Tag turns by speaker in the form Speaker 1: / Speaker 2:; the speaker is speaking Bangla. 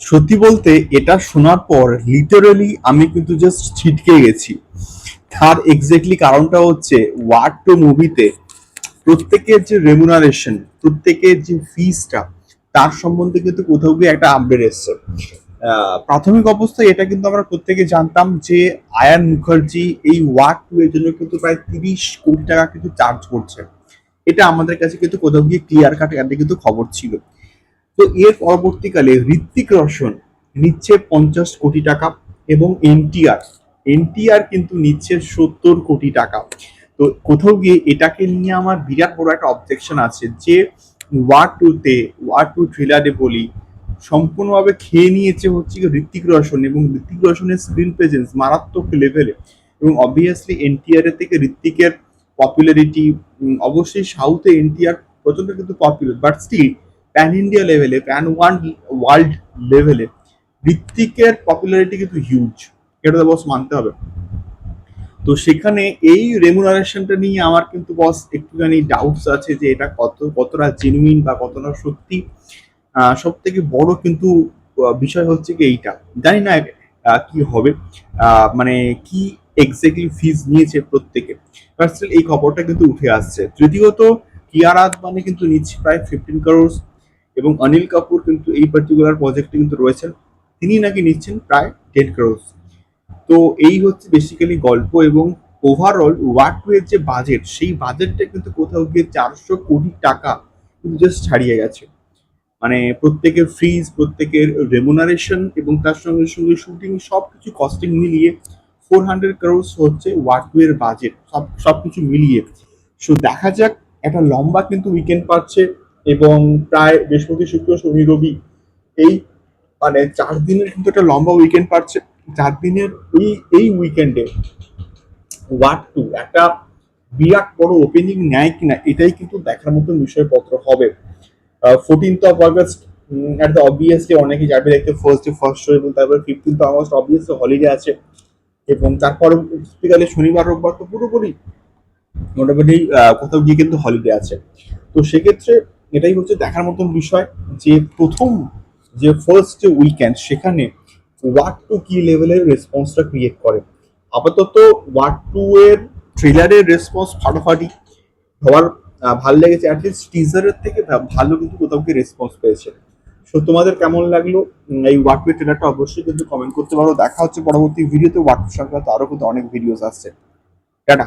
Speaker 1: সত্যি বলতে এটা শোনার পর লিটারালি আমি কিন্তু জাস্ট ছিটকে গেছি। তার এক্স্যাক্টলি কারণটা হচ্ছে ওয়ার্ড টু মুভিতে প্রত্যেকের যে রেমুনারেশন প্রত্যেকের যে ফিসটা তার সম্বন্ধে কিন্তু কোথাও গিয়ে একটা আপডেট এসছে। প্রাথমিক অবস্থায় এটা কিন্তু আমরা প্রত্যেকে জানতাম যে আয়ান মুখার্জি এই ওয়ার্ড টু এর জন্য কিন্তু প্রায় তিরিশ কোটি টাকা কিন্তু চার্জ করছে। এটা আমাদের কাছে কিন্তু কোথাও গিয়ে ক্লিয়ার কাট কিন্তু খবর ছিল। তো এর পরবর্তীকালে ঋত্বিক রোশন নিচ্ছে পঞ্চাশ কোটি টাকা এবং এনটিআর এনটিআর কিন্তু নিচ্ছে সত্তর কোটি টাকা। তো কোথাও গিয়ে এটাকে নিয়ে আমার বিরাট বড় একটা অবজেকশন আছে যে ওয়ার টুতে ওয়ার টু থ্রিলারে বলি, সম্পূর্ণভাবে খেয়ে নিয়েছে হচ্ছে কি ঋত্বিক রোশন এবং ঋত্বিক রোশনের স্ক্রিন প্রেজেন্স মারাত্মক লেভেলে এবং অবভিয়াসলি এনটিআর এর থেকে ঋত্বিকের পপুলারিটি অবশ্যই সাউথে এনটিআর প্রচণ্ড কিন্তু popular but still pan India লেভেলে প্যান ওয়ান ওয়ার্ল্ড লেভেলে ঋত্বিকের পপুলারিটি কিন্তু হিউজ এটা তো বস মানতে হবে। তো সেখানে এই রেমুনারেশনটা নিয়ে আমার কিন্তু বস একটুখানি ডাউটস আছে যে এটা কত, কতটা জেনুইন বা কতটা সত্যি। সব থেকে বড় কিন্তু বিষয় হচ্ছে কি এইটা। জানি না কি হবে। মানে কি এক্স্যাক্টলি ফিজ নিয়েছে প্রত্যেকে। এই খবরটা কিন্তু উঠে আসছে। তৃতীয়ত কিয়ারা আদবানি কিন্তু নিচ্ছে প্রায় ফিফটিন করোড় এবং অনিল কাপুর কিন্তু এই পার্টিকুলার প্রজেক্টে কিন্তু রয়েছেন। তিনি নাকি নিচ্ছেন প্রায় টেন করোড় তো এই হচ্ছে বেসিক্যালি গল্প এবং ওভারঅল ওয়ার্ক টু যে বাজেট সেই বাজেটটা কিন্তু কোথাও গিয়ে চারশো কোটি টাকা কিন্তু জাস্ট ছাড়িয়ে গেছে। মানে প্রত্যেকের ফ্রিজ প্রত্যেকের রেমুনারেশন এবং তার সঙ্গে সঙ্গে শুটিং সব কিছু কস্টিং মিলিয়ে ফোর হান্ড্রেড ক্রোর্স হচ্ছে ওয়ার্ক টু বাজেট সব সব কিছু মিলিয়ে। সো দেখা যাক, একটা লম্বা কিন্তু উইকেন্ড পাচ্ছে। এবং প্রায় বৃহস্পতি, শুক্র, শনি, রবি এই মানে চার দিনের কিন্তু একটা লম্বা উইকেন্ড পাচ্ছে চার দিনের এই এই উইকেন্ডে ওয়ার্ড টু একটা বিরাট বড় ওপেনিং নেয় কিনা, এটাই কিন্তু দেখার মতো বিষয়পত্র হবে। Fourteenth of August at the obviously অনেকে যাবে দেখতে ফার্স্ট ডে ফার্স্ট শো এবং তারপরে ফিফটিন্থ আগস্ট অবভিয়াসলি হলিডে আছে। এবং তারপর বিকালে শনিবার, রোববার তো পুরোপুরি মোটামুটি কোথাও গিয়ে কিন্তু হলিডে আছে। তো সেক্ষেত্রে এটাই হচ্ছে দেখার মতন বিষয় যে প্রথম যে ফার্স্ট যে উইকেন্ড সেখানে ওয়ার্ড টু কি লেভেলের রেসপন্সটা ক্রিয়েট করে? আপাতত ওয়ার্ড টু এর ট্রেলারের রেসপন্স ফাটাফাটি। হওয়ার ভালো লেগেছে অ্যাটলিস্ট টিজারের থেকে ভালো কিন্তু কোথাও গিয়ে রেসপন্স পেয়েছে। সো তোমাদের কেমন লাগল? এই ওয়ার্ড টু ট্রেলারটা অবশ্যই কিন্তু কমেন্ট করতে পারো। দেখা হচ্ছে পরবর্তী ভিডিওতে ওয়ার্ড টু সংক্রান্ত আরও কিন্তু অনেক ভিডিওস আসছে। টাটা।